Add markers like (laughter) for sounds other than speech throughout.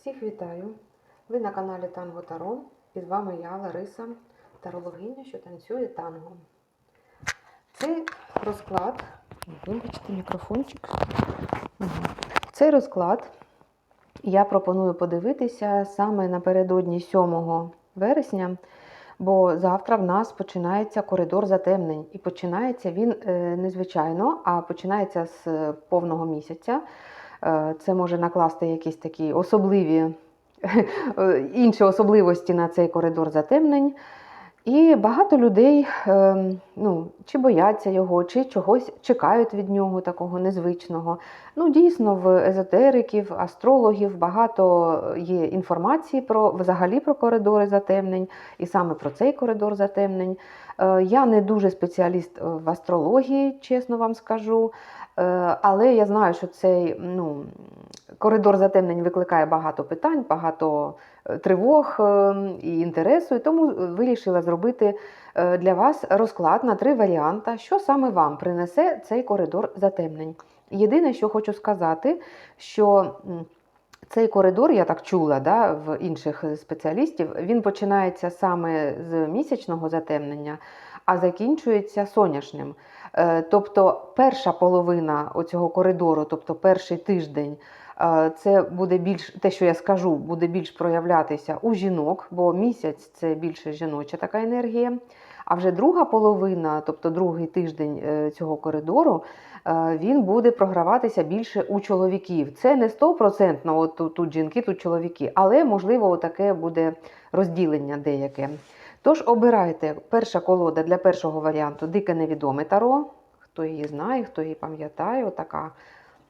Всіх вітаю! Ви на каналі Танго Таро і з вами я, Лариса, тарологиня, що танцює танго. Цей розклад. Вибачте, мікрофончик. Цей розклад я пропоную подивитися саме напередодні 7 вересня, бо завтра в нас починається коридор затемнень. І починається він е, незвичайно, а починається з е, повного місяця. Е, Це може накласти якісь такі особливі е, інші особливості на цей коридор затемнень. І багато людей е, ну, чи бояться його, чи чогось чекають від нього такого незвичного. Ну, дійсно, в езотериків, астрологів багато є інформації про взагалі про коридори затемнень, і саме про цей коридор затемнень. Е, Я не дуже спеціаліст в астрології, чесно вам скажу. Е, Але я знаю, що цей ну, коридор затемнень викликає багато питань, багато е, тривог е, і інтересу, і тому вирішила зробити е, для вас розклад на три варіанти, що саме вам принесе цей коридор затемнень. Єдине, що хочу сказати, що цей коридор, я так чула да, в інших спеціалістів, він починається саме з місячного затемнення, а закінчується сонячним. Е, Тобто перша половина оцього коридору, тобто перший тиждень, е, це буде більш те, що я скажу, буде більш проявлятися у жінок, бо місяць це більше жіноча така енергія. А вже друга половина, тобто другий тиждень е, цього коридору, е, він буде програватися більше у чоловіків. Це не стопроцентно, от тут, тут жінки, тут чоловіки, але можливо таке буде розділення деяке. Тож обирайте перша колода для першого варіанту дике невідоме таро. Хто її знає, хто її пам'ятає, отака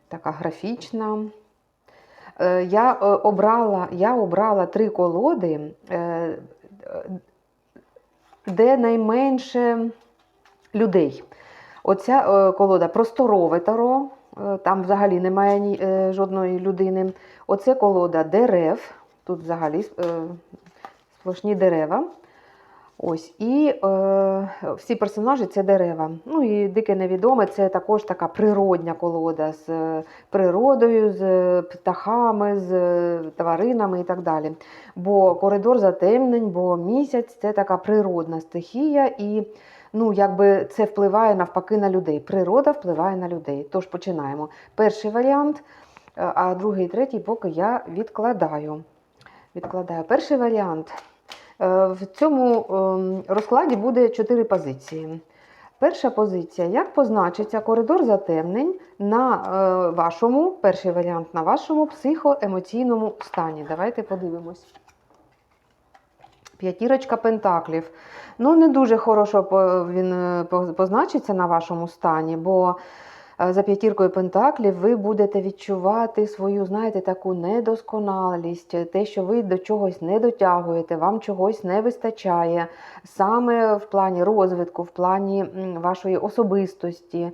така графічна. Е, Я обрала, я обрала три колоди, де найменше людей. Оця е, колода просторове таро, е, там взагалі немає е, жодної людини. Оце колода дерев, тут взагалі сплошні дерева. Ось, і е, всі персонажі це дерева. Ну і дике невідоме це також така природня колода з е, природою, з е, птахами, з е, тваринами і так далі. Бо коридор затемнень, бо місяць це така природна стихія, і ну, якби це впливає навпаки на людей. Природа впливає на людей. Тож починаємо. Перший варіант, а другий третій поки я відкладаю. Відкладаю. Перший варіант. Е, В цьому ем, розкладі буде чотири позиції. Перша позиція: як позначиться коридор затемнень на е, вашому, перший варіант на вашому психоемоційному стані. Давайте подивимось. П'ятірочка пентаклів. Ну, не дуже хорошо він е, позначиться на вашому стані, бо за п'ятіркою пентаклів ви будете відчувати свою, знаєте, таку недосконалість, те, що ви до чогось не дотягуєте, вам чогось не вистачає, саме в плані розвитку, в плані вашої особистості,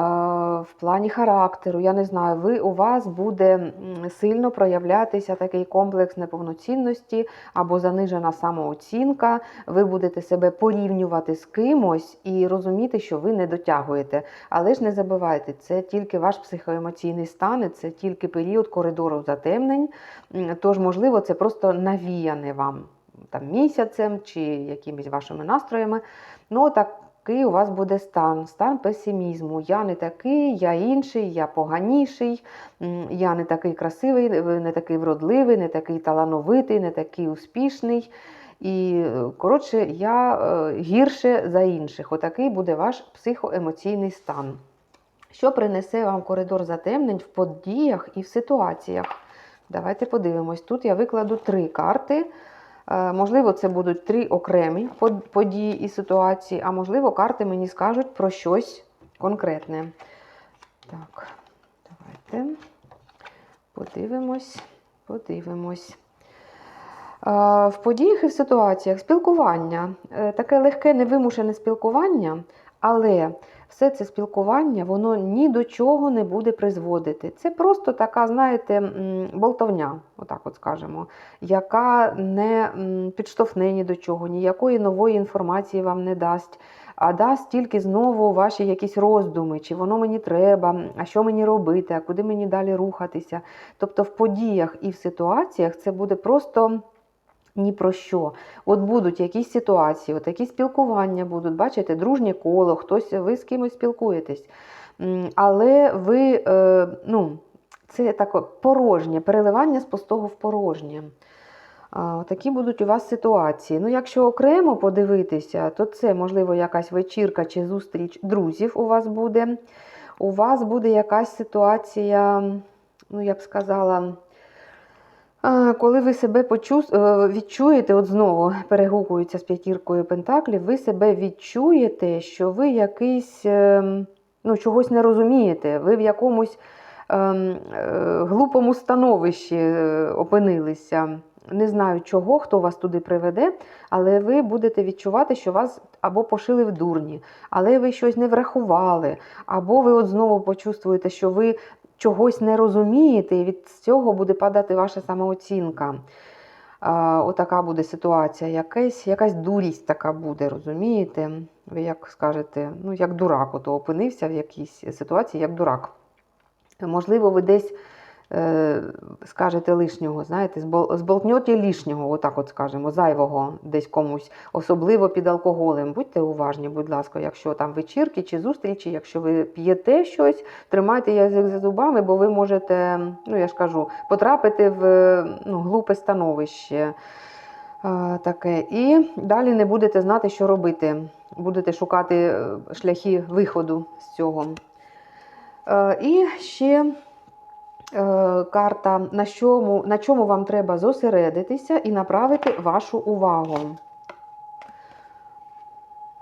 в плані характеру. Я не знаю, ви у вас буде сильно проявлятися такий комплекс неповноцінності або занижена самооцінка. Ви будете себе порівнювати з кимось і розуміти, що ви не дотягуєте. Але ж не забувайте, це тільки ваш психоемоційний стан, це тільки період коридору затемнень. Тож, можливо, це просто навіяне вам там, місяцем чи якимись вашими настроями. Ну, такий у вас буде стан, стан песимізму. Я не такий, я інший, я поганіший, я не такий красивий, не такий вродливий, не такий талановитий, не такий успішний. І, е, коротше, я е, гірше за інших. Отакий буде ваш психоемоційний стан. Що принесе вам коридор затемнень в подіях і в ситуаціях? Давайте подивимось. Тут я викладу три карти. Е, Можливо, це будуть три окремі події і ситуації, а можливо, карти мені скажуть про щось конкретне. Так, давайте подивимось, подивимось. Е, В подіях і в ситуаціях спілкування. Е, Таке легке, невимушене спілкування, але все це спілкування воно ні до чого не буде призводити. Це просто така, знаєте, болтовня, отак от скажемо, яка не підштовхне ні до чого, ніякої нової інформації вам не дасть. а дасть тільки знову ваші якісь роздуми, чи воно мені треба, а що мені робити, а куди мені далі рухатися. Тобто в подіях і в ситуаціях це буде просто. Ні про що. От будуть якісь ситуації, от якісь спілкування будуть, бачите, дружнє коло, хтось ви з кимось спілкуєтесь. Але ви, е, ну, це таке порожнє, переливання з пустого в порожнє. Такі будуть у вас ситуації. Ну, якщо окремо подивитися, то це, можливо, якась вечірка чи зустріч друзів у вас буде. У вас буде якась ситуація, ну, я б сказала, коли ви себе почу... е, відчуєте, от знову перегукується з п'ятіркою пентаклів, ви себе відчуєте, що ви якийсь ем, ну, чогось не розумієте, ви в якомусь ем, е, глупому становищі е, опинилися. Не знаю чого, хто вас туди приведе, але ви будете відчувати, що вас або пошили в дурні, але ви щось не врахували, або ви от знову почувствуєте, що ви чогось не розумієте, і від цього буде падати ваша самооцінка. Отака буде ситуація, якась, якась дурість така буде, розумієте? Ви як скажете, ну як дурак, ото опинився в якійсь ситуації, як дурак. Можливо, ви десь скажете лишнього, знаєте, збол- зболтньоте лишнього, отак от скажемо, зайвого десь комусь, особливо під алкоголем. Будьте уважні, будь ласка, якщо там вечірки чи зустрічі, якщо ви п'єте щось, тримайте язик за зубами, бо ви можете, ну я ж кажу, потрапити в ну, глупе становище. е, Таке. І далі не будете знати, що робити. Будете шукати е, шляхи виходу з цього. Е, І ще е, карта, на чому, на чому вам треба зосередитися і направити вашу увагу.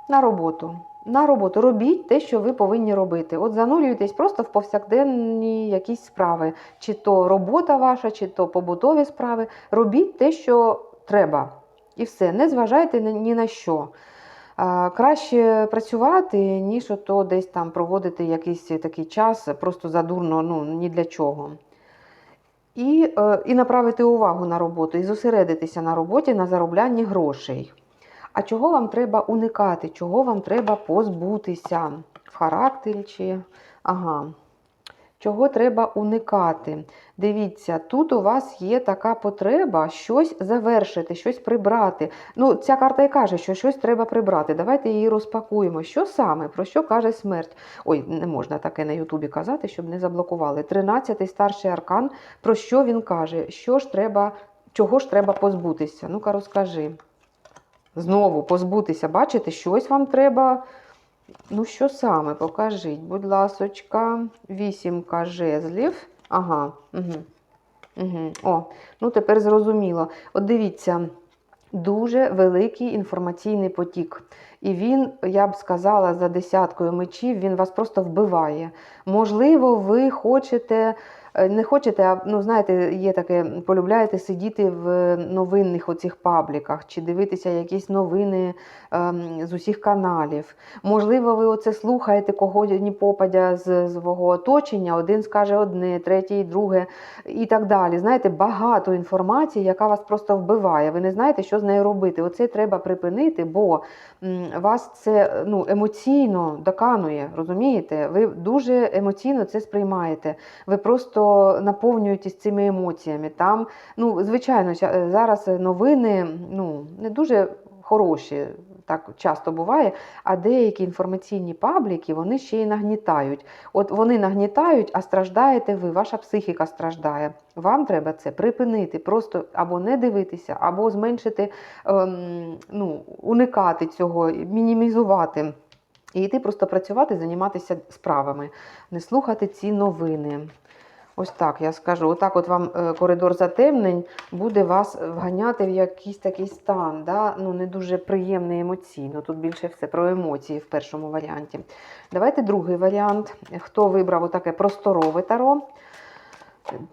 На роботу. На роботу. Робіть те, що ви повинні робити. От занурюйтесь просто в повсякденні якісь справи. Чи то робота ваша, чи то побутові справи. Робіть те, що треба. І все. Не зважайте ні на що. Краще працювати, ніж ото десь там проводити якийсь такий час просто задурно, ну ні для чого. І, е, і направити увагу на роботу, і зосередитися на роботі, на зароблянні грошей. А чого вам треба уникати? Чого вам треба позбутися? В характері чи. Ага. Чого треба уникати? Дивіться, тут у вас є така потреба щось завершити, щось прибрати. Ну, ця карта і каже, що щось треба прибрати. Давайте її розпакуємо. Що саме? Про що каже смерть? Ой, не можна таке на Ютубі казати, щоб не заблокували. Тринадцятий старший аркан. Про що він каже? Що ж треба, чого ж треба позбутися? Ну-ка, розкажи. Знову позбутися, бачите, щось вам треба. Ну, що саме? Покажіть, будь ласочка, вісімка жезлів. Ага. Угу. Угу. О, ну тепер зрозуміло. От дивіться, дуже великий інформаційний потік. І він, я б сказала, за десяткою мечів, він вас просто вбиває. Можливо, ви хочете. Е, Не хочете, а ну знаєте, є таке, полюбляєте сидіти в новинних оцих пабліках чи дивитися якісь новини ем, з усіх каналів. Можливо, ви оце слухаєте когось ні попадя з свого оточення, один скаже одне, третій друге і так далі. Знаєте, багато інформації, яка вас просто вбиває. Ви не знаєте, що з нею робити. Оце треба припинити, бо вас це ну, емоційно доканує, розумієте? Ви дуже емоційно це сприймаєте. Ви просто наповнюєтесь цими емоціями. Там, ну, звичайно, зараз новини ну, не дуже хороші. Так часто буває, а деякі інформаційні пабліки вони ще й нагнітають. От вони нагнітають, а страждаєте ви, ваша психіка страждає. Вам треба це припинити, просто або не дивитися, або зменшити, ем, ну, уникати цього, мінімізувати. І йти просто працювати, займатися справами, не слухати ці новини. Ось так я скажу. Отак, от вам е, коридор затемнень буде вас вганяти в якийсь такий стан, да? ну не дуже приємний емоційно. Тут більше все про емоції в першому варіанті. Давайте другий варіант. Хто вибрав отаке просторове таро,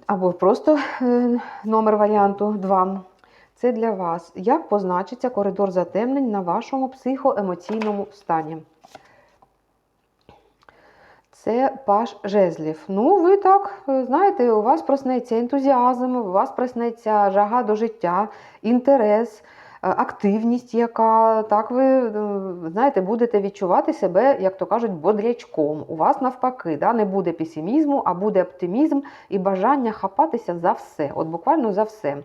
або просто е, номер варіанту 2. Це для вас. Як позначиться коридор затемнень на вашому психоемоційному стані? Це паш жезлів. Ну, ви так, е, знаєте, у вас проснеться ентузіазм, у вас проснеться жага до життя, інтерес. активність, яка так ви е, знаєте, будете відчувати себе, як то кажуть, бодрячком. У вас навпаки, да, не буде песимізму, а буде оптимізм і бажання хапатися за все, от буквально за все.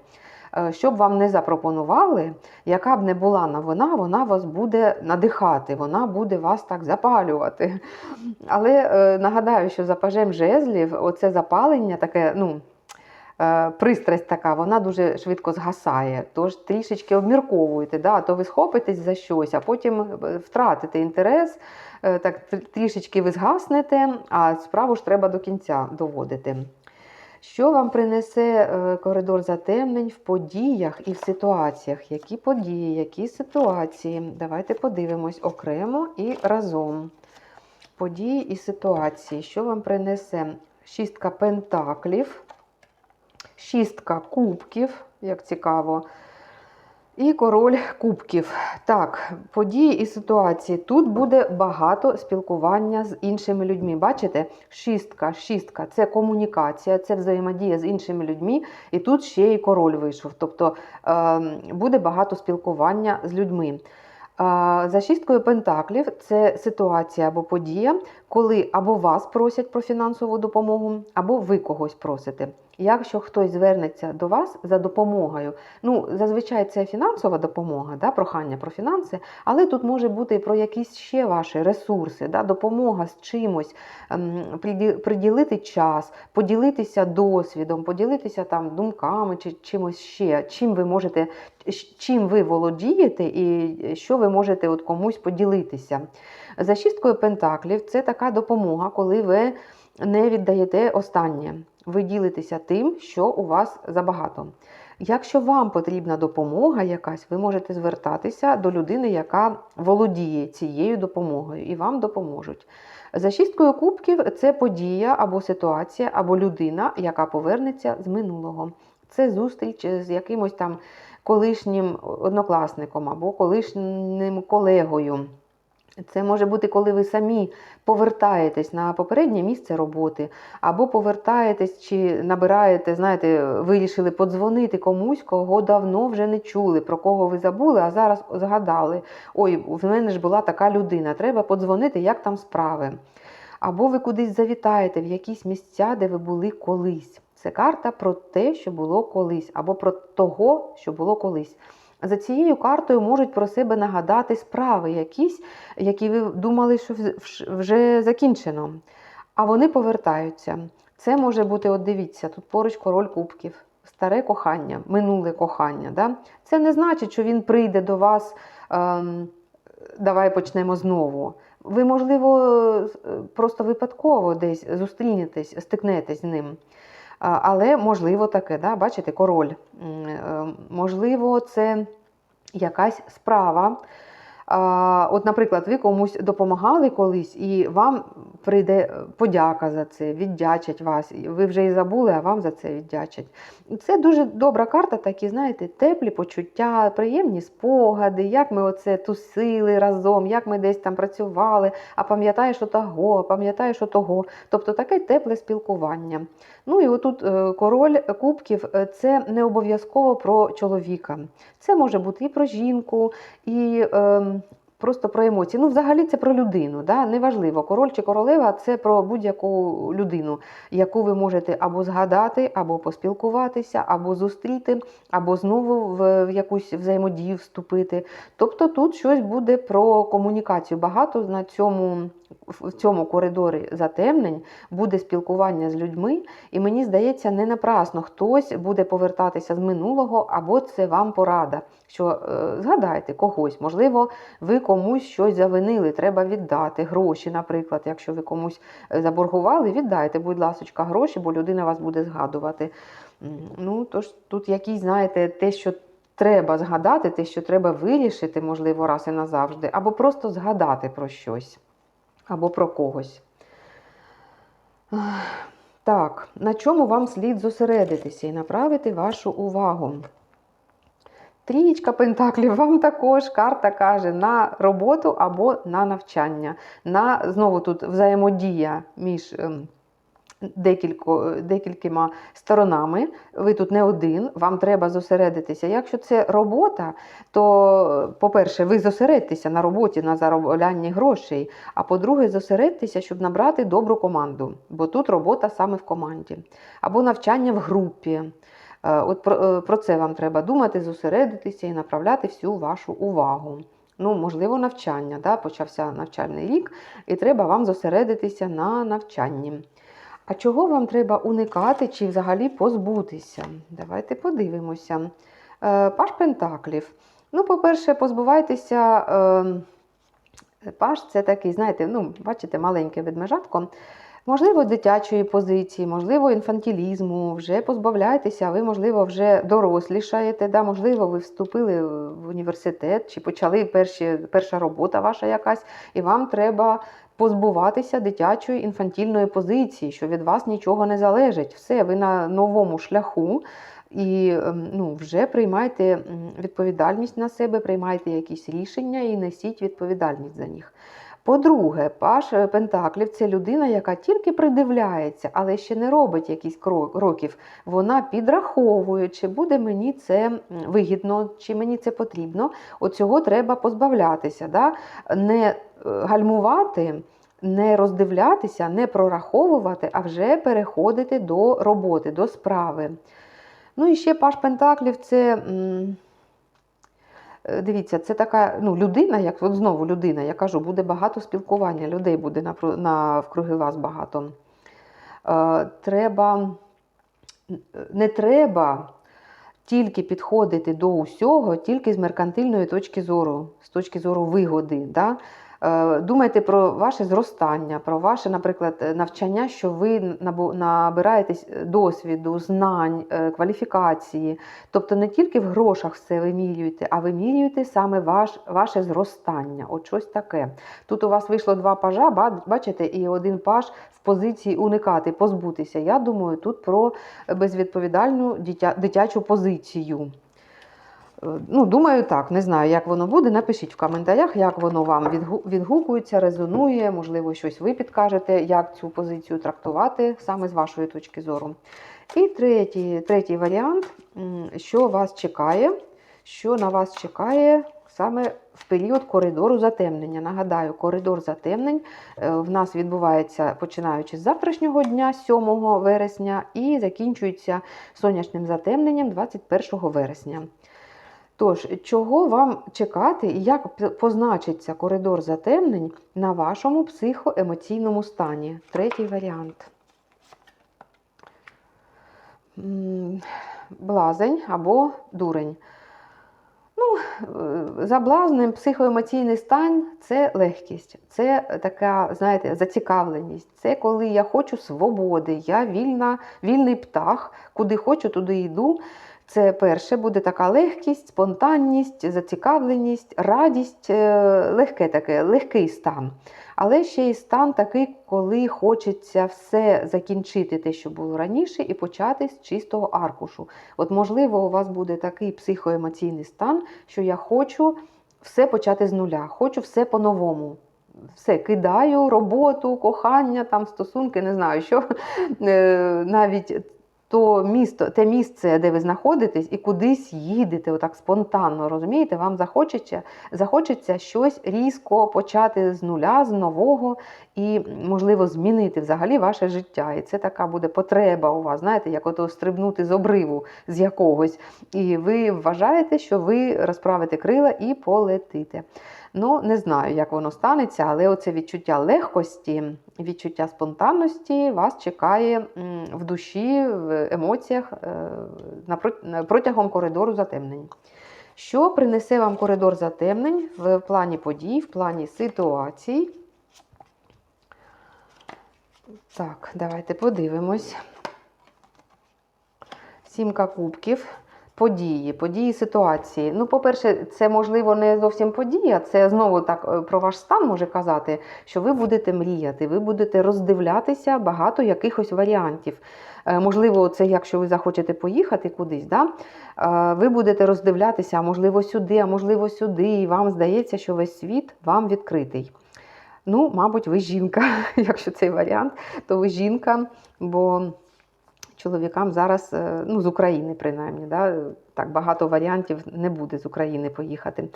Е, Що б вам не запропонували, яка б не була новина, вона вас буде надихати, вона буде вас так запалювати. Але е, нагадаю, що за пажем жезлів оце запалення таке, ну. е, Пристрасть така, вона дуже швидко згасає. Тож трішечки обмірковуйте, да? то ви схопитесь за щось, а потім втратите інтерес, так трішечки ви згаснете, а справу ж треба до кінця доводити. Що вам принесе е, коридор затемнень в подіях і в ситуаціях? Які події, які ситуації? Давайте подивимось окремо і разом. Події і ситуації. Що вам принесе шістка пентаклів, шістка кубків, як цікаво, і король кубків. Так, події і ситуації. Тут буде багато спілкування з іншими людьми. Бачите? Шістка, шістка це комунікація, це взаємодія з іншими людьми. І тут ще й король вийшов. Тобто е, буде багато спілкування з людьми. А, За шісткою пентаклів це ситуація або подія, коли або вас просять про фінансову допомогу, або ви когось просите. Якщо хтось звернеться до вас за допомогою, ну зазвичай це фінансова допомога, да, прохання про фінанси, але тут може бути і про якісь ще ваші ресурси, да, допомога з чимось, ем, приділити час, поділитися досвідом, поділитися там думками чи чимось ще, чим ви можете, чим ви володієте і що ви можете от комусь поділитися. За шісткою пентаклів це така допомога, коли ви не віддаєте останнє. Ви ділитеся тим, що у вас забагато. Якщо вам потрібна допомога якась, ви можете звертатися до людини, яка володіє цією допомогою, і вам допоможуть. За шісткою кубків це подія або ситуація, або людина, яка повернеться з минулого. Це зустріч з якимось там колишнім однокласником або колишнім колегою. Це може бути, коли ви самі повертаєтесь на попереднє місце роботи, або повертаєтесь чи набираєте, знаєте, вирішили подзвонити комусь, кого давно вже не чули, про кого ви забули, а зараз згадали. Ой, в мене ж була така людина, треба подзвонити, як там справи. Або ви кудись завітаєте в якісь місця, де ви були колись. Це карта про те, що було колись, або про того, що було колись. За цією картою можуть про себе нагадати справи якісь, які ви думали, що вже закінчено. А вони повертаються. Це може бути, от дивіться, тут поруч король кубків, старе кохання, минуле кохання. Да? Це не значить, що він прийде до вас, ем, давай почнемо знову. Ви, можливо, просто випадково десь зустрінетесь, стикнетесь з ним. Але можливо таке, да? бачите, король. Е, Можливо, це якась справа. От, наприклад, ви комусь допомагали колись, і вам прийде подяка за це, віддячать вас. Ви вже і забули, а вам за це віддячать. Це дуже добра карта, такі, знаєте, теплі почуття, приємні спогади, як ми оце тусили разом, як ми десь там працювали, а пам'ятаєш того, а пам'ятаєш того. Тобто таке тепле спілкування. Ну і отут е, король кубків е, це не обов'язково про чоловіка. Це може бути і про жінку, і ем, просто про емоції. Ну, взагалі це про людину. Да? Неважливо, король чи королева це про будь-яку людину, яку ви можете або згадати, або поспілкуватися, або зустріти, або знову в, якусь взаємодію вступити. Тобто тут щось буде про комунікацію. Багато на цьому. В цьому коридорі затемнень буде спілкування з людьми, і мені здається, не напрасно хтось буде повертатися з минулого, або це вам порада. Що е, згадайте когось, можливо, ви комусь щось завинили, треба віддати гроші, наприклад, якщо ви комусь е, заборгували, віддайте, будь ласочка, гроші, бо людина вас буде згадувати. Ну, тож тут якісь, знаєте, те, що треба згадати, те, що треба вирішити, можливо, раз і назавжди, або просто згадати про щось, або про когось. Так, на чому вам слід зосередитися і направити вашу увагу? Трієчка пентаклів (laughs) вам також карта каже на роботу або на навчання. На знову тут взаємодія між ем, декілько, декількома сторонами. Ви тут не один, вам треба зосередитися. Якщо це робота, то, по-перше, ви зосередьтеся на роботі, на зароблянні грошей. А по-друге, зосередьтеся, щоб набрати добру команду, бо тут робота саме в команді, або навчання в групі. Е, От про, е, про це вам треба думати, зосередитися і направляти всю вашу увагу. Ну, можливо, навчання. Да? Почався навчальний рік, і треба вам зосередитися на навчанні. А чого вам треба уникати чи взагалі позбутися? Давайте подивимося. Е, Паш Пентаклів. Ну, по-перше, позбувайтеся. Е, Паш це такий, знаєте, ну, бачите, маленьке ведмежатко. Можливо, дитячої позиції, можливо, інфантилізму, вже позбавляєтеся, ви, можливо, вже дорослішаєте, да? можливо, ви вступили в університет чи почали перші, перша робота ваша якась, і вам треба позбуватися дитячої інфантільної позиції, що від вас нічого не залежить. Все, ви на новому шляху. І ем, ну, вже приймайте відповідальність на себе, приймайте якісь рішення і несіть відповідальність за них. По-друге, Паш е, Пентаклів це людина, яка тільки придивляється, але ще не робить якісь кроків. Вона підраховує, чи буде мені це вигідно, чи мені це потрібно. От цього треба позбавлятися. Да? Не е, гальмувати, не роздивлятися, не прораховувати, а вже переходити до роботи, до справи. Ну і ще Паш Пентаклів це. Е, Дивіться, це така ну, людина, як от знову людина, я кажу, буде багато спілкування, людей буде в круги вас багато. Е, треба, не треба тільки підходити до усього, тільки з меркантильної точки зору, з точки зору вигоди. Да? Е, Думайте про ваше зростання, про ваше, наприклад, е, навчання, що ви набираєтесь досвіду, знань, е, кваліфікації. Тобто не тільки в грошах все вимірюєте, а вимірюєте саме ваш, ваше зростання. От щось таке. Тут у вас вийшло два пажа, ба- бачите, і один паж в позиції уникати, позбутися. Я думаю, тут про безвідповідальну дитя, дитячу позицію. Ну, думаю, так, не знаю, як воно буде. Напишіть в коментарях, як воно вам відгукується, резонує, можливо, щось ви підкажете, як цю позицію трактувати саме з вашої точки зору. І третій, третій варіант, що вас чекає, що на вас чекає саме в період коридору затемнення. Нагадаю, коридор затемнень е, в нас відбувається починаючи з завтрашнього дня, 7 вересня, і закінчується сонячним затемненням 21 вересня. Тож, чого вам чекати і як позначиться коридор затемнень на вашому психоемоційному стані? Третій варіант. Блазень або дурень. Ну, е, за блазнем психоемоційний стан це легкість, це така, знаєте, зацікавленість. Це коли я хочу свободи, я вільна, вільний птах, куди хочу, туди йду. Це перше буде така легкість, спонтанність, зацікавленість, радість, е, легке таке, легкий стан. Але ще й стан такий, коли хочеться все закінчити те, що було раніше, і почати з чистого аркушу. От, можливо, у вас буде такий психоемоційний стан, що я хочу все почати з нуля, хочу все по-новому. Все кидаю, роботу, кохання, там стосунки, не знаю що. Е, Навіть то місто, те місце, де ви знаходитесь, і кудись їдете, отак спонтанно, розумієте, вам захочеться, захочеться щось різко почати з нуля, з нового і, можливо, змінити взагалі ваше життя. І це така буде потреба у вас, знаєте, як ото стрибнути з обриву з якогось. І ви вважаєте, що ви розправите крила і полетите. Ну, не знаю, як воно станеться, але оце відчуття легкості, відчуття спонтанності вас чекає в душі, в емоціях е, протягом коридору затемнень. Що принесе вам коридор затемнень в плані подій, в плані ситуацій? Так, давайте подивимось. Сімка кубків. Події, події ситуації. Ну, по-перше, це можливо не зовсім подія, це знову так е, про ваш стан може казати, що ви будете мріяти, ви будете роздивлятися багато якихось варіантів. Е, Можливо, це якщо ви захочете поїхати кудись, да? е, ви будете роздивлятися, а можливо, сюди, а можливо, сюди, і вам здається, що весь світ вам відкритий. Ну, мабуть, ви жінка. (laughs) Якщо цей варіант, то ви жінка, бо чоловікам зараз, е, ну, з України, принаймні, да, так багато варіантів не буде з України поїхати.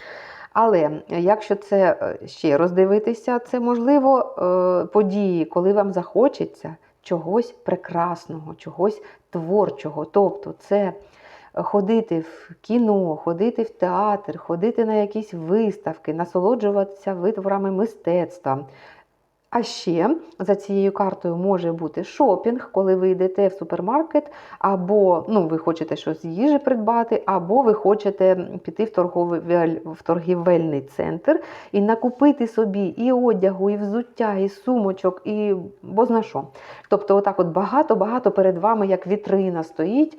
Але якщо це е, ще роздивитися, це можливо е, події, коли вам захочеться чогось прекрасного, чогось творчого. Тобто це ходити в кіно, ходити в театр, ходити на якісь виставки, насолоджуватися витворами мистецтва. А ще за цією картою може бути шопінг, коли ви йдете в супермаркет, або ну, ви хочете щось з їжі придбати, або ви хочете піти в торговий, в торгівельний центр і накупити собі і одягу, і взуття, і сумочок, і бозна що. Тобто, отак от багато-багато перед вами, як вітрина стоїть,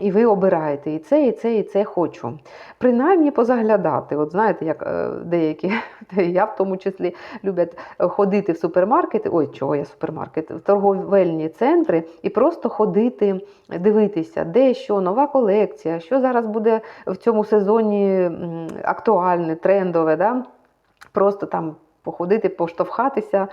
і ви обираєте і це, і це, і це хочу. Принаймні позаглядати. От знаєте, як е, деякі, (laughs) я в тому числі люблять ходити в супермаркети, ой, чого я супермаркет, в торговельні центри і просто ходити, дивитися, де що, нова колекція, що зараз буде в цьому сезоні актуальне, трендове. Да? Просто там походити, поштовхатися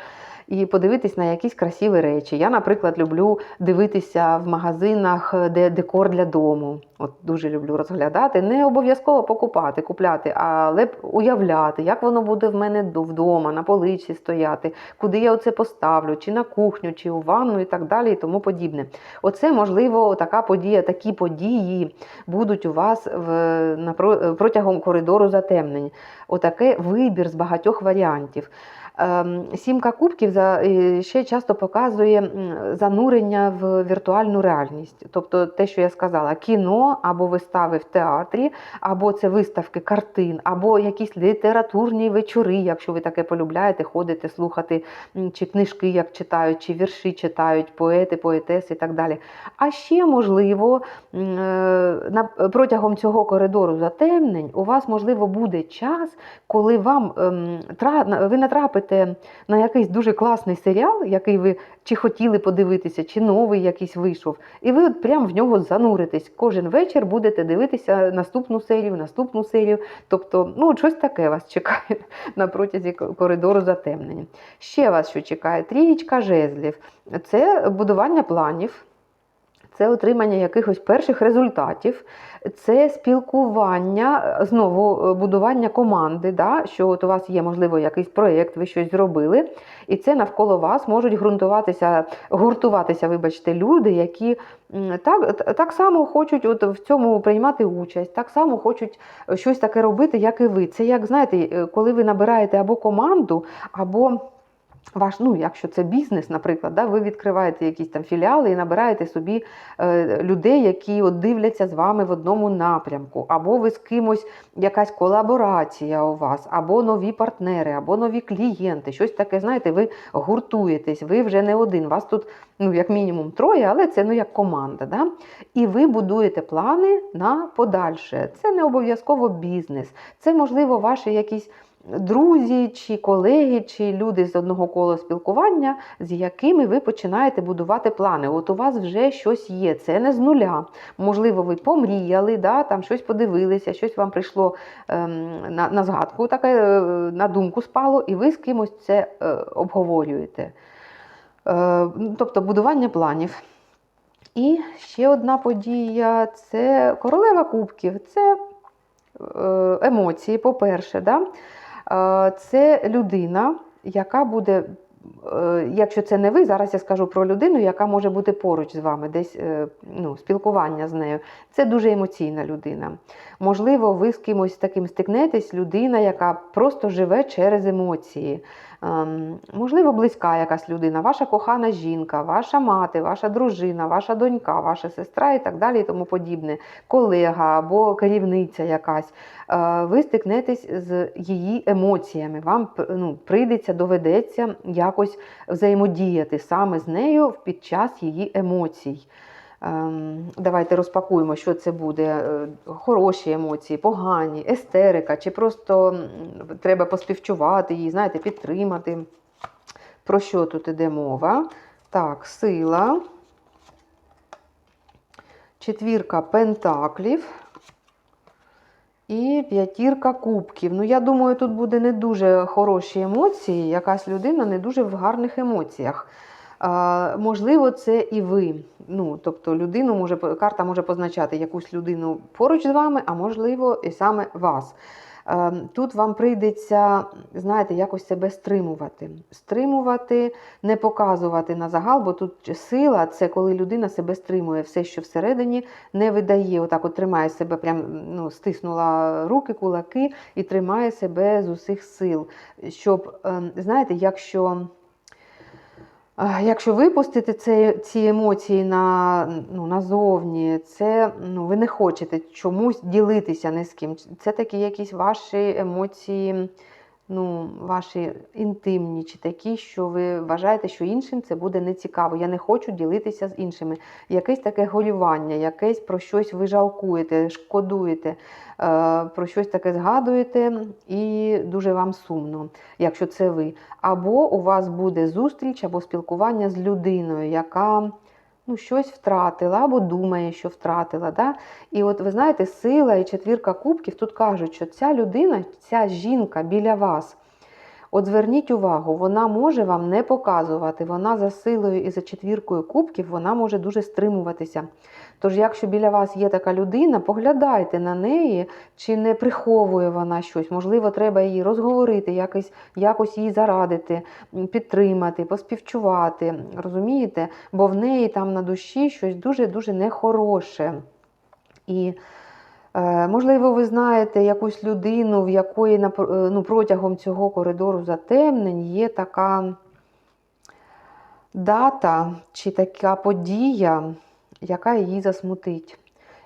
і подивитись на якісь красиві речі. Я, наприклад, люблю дивитися в магазинах, де декор для дому. От Дуже люблю розглядати. Не обов'язково покупати, купляти, але уявляти, як воно буде в мене вдома, на поличці стояти, куди я оце поставлю, чи на кухню, чи у ванну і так далі, і тому подібне. Оце, можливо, така подія, такі події будуть у вас в, протягом коридору затемнень. Отаке вибір з багатьох варіантів. Ем, сімка кубків ще часто показує занурення в віртуальну реальність. Тобто те, що я сказала, кіно або вистави в театрі, або це виставки картин, або якісь літературні вечори, якщо ви таке полюбляєте, ходите, слухати, чи книжки як читають, чи вірші читають, поети, поетеси і так далі. А ще, можливо, е, протягом цього коридору затемнень у вас, можливо, буде час, коли вам ем, ви натрапите потрапите на якийсь дуже класний серіал, який ви чи хотіли подивитися, чи новий якийсь вийшов, і ви от прямо в нього зануритесь. Кожен вечір будете дивитися наступну серію, наступну серію. Тобто, ну, щось таке вас чекає (laughs) на протязі коридору затемнення. Ще вас що чекає? Трієчка жезлів. Це будування планів це отримання якихось перших результатів, це спілкування, знову е, будування команди, да, що от у вас є, можливо, якийсь проєкт, ви щось зробили, і це навколо вас можуть ґрунтуватися, гуртуватися, вибачте, люди, які так так само хочуть от в цьому приймати участь, так само хочуть щось таке робити, як і ви. Це як знаєте, е, коли ви набираєте або команду, або ваш, ну, якщо це бізнес, наприклад, да, ви відкриваєте якісь там філіали і набираєте собі е, людей, які от дивляться з вами в одному напрямку, або ви з кимось якась колаборація у вас, або нові партнери, або нові клієнти. Щось таке, знаєте, ви гуртуєтесь, ви вже не один. Вас тут, ну, як мінімум, троє, але це ну, як команда. Да? І ви будуєте плани на подальше. Це не обов'язково бізнес, це, можливо, ваші якісь друзі, чи колеги, чи люди з одного кола спілкування, з якими ви починаєте будувати плани. От у вас вже щось є, це не з нуля. Можливо, ви помріяли, да, там щось подивилися, щось вам прийшло ем, на на згадку, таке, е, на думку спало, і ви з кимось це е, обговорюєте. Е, Тобто будування планів. І ще одна подія це королева кубків, це е, емоції, по-перше. Да? Е, це людина, яка буде, е, якщо це не ви, зараз я скажу про людину, яка може бути поруч з вами, десь е, ну, спілкування з нею. Це дуже емоційна людина. Можливо, ви з кимось таким стикнетесь, людина, яка просто живе через емоції. Ем, можливо, близька якась людина, ваша кохана жінка, ваша мати, ваша дружина, ваша донька, ваша сестра і так далі, і тому подібне, колега або керівниця якась. Е, ви стикнетесь з її емоціями. Вам ну, прийдеться, доведеться якось взаємодіяти саме з нею під час її емоцій. Ем, давайте розпакуємо, що це буде. Е, хороші емоції, погані, естерика, чи просто треба поспівчувати її, знаєте, підтримати. Про що тут іде мова? Так, сила, четвірка пентаклів І п'ятірка кубків. Ну, я думаю, тут буде не дуже хороші емоції, якась людина не дуже в гарних емоціях. Можливо, це і ви. Ну, тобто людину може, карта може позначати якусь людину поруч з вами, а можливо, і саме вас. Тут вам прийдеться, знаєте, якось себе стримувати. Стримувати, не показувати на загал, бо тут сила це коли людина себе стримує, все, що всередині не видає. Отак от тримає себе, прям ну, стиснула руки, кулаки і тримає себе з усіх сил. Щоб, е, знаєте, якщо. Якщо випустити це, ці емоції на, ну, назовні, це ну, ви не хочете чомусь ділитися ні з ким. Це такі якісь ваші емоції, ну, ваші інтимні, чи такі, що ви вважаєте, що іншим це буде нецікаво. Я не хочу ділитися з іншими. Якесь таке голювання, якесь про щось ви жалкуєте, шкодуєте, е, про щось таке згадуєте, і дуже вам сумно, якщо це ви. Або у вас буде зустріч або спілкування з людиною, яка ну, щось втратила, або думає, що втратила. Да? І от ви знаєте, сила і четвірка кубків тут кажуть, що ця людина, ця жінка біля вас. От зверніть увагу, вона може вам не показувати, вона за силою і за четвіркою кубків вона може дуже стримуватися. Тож, якщо біля вас є така людина, поглядайте на неї, чи не приховує вона щось. Можливо, треба її розговорити, якось, якось їй зарадити, підтримати, поспівчувати. Розумієте? Бо в неї там на душі щось дуже-дуже нехороше. І Можливо, ви знаєте якусь людину, в якої е, ну, протягом цього коридору затемнень є така дата чи така подія, яка її засмутить.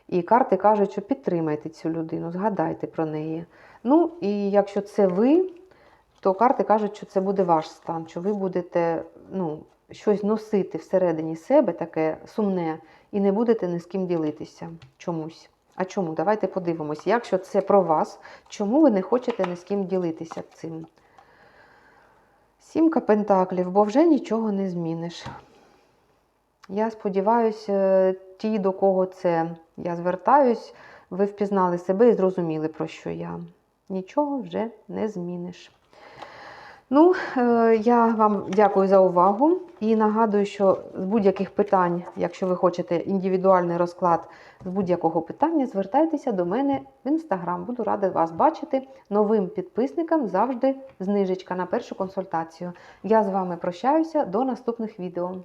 І карти кажуть, що підтримайте цю людину, згадайте про неї. Ну, і якщо це ви, то карти кажуть, що це буде ваш стан, що ви будете ну, щось носити всередині себе, таке сумне, і не будете ні з ким ділитися чомусь. А чому? Давайте подивимось. Якщо це про вас, чому ви не хочете ні з ким ділитися цим? Сімка пентаклів, бо вже нічого не зміниш. Я сподіваюся, ті, до кого це я звертаюсь, ви впізнали себе і зрозуміли, про що я. Нічого вже не зміниш. Ну, е, я вам дякую за увагу і нагадую, що з будь-яких питань, якщо ви хочете індивідуальний розклад з будь-якого питання, звертайтеся до мене в інстаграм. Буду рада вас бачити. Новим підписникам завжди знижечка на першу консультацію. Я з вами прощаюся до наступних відео.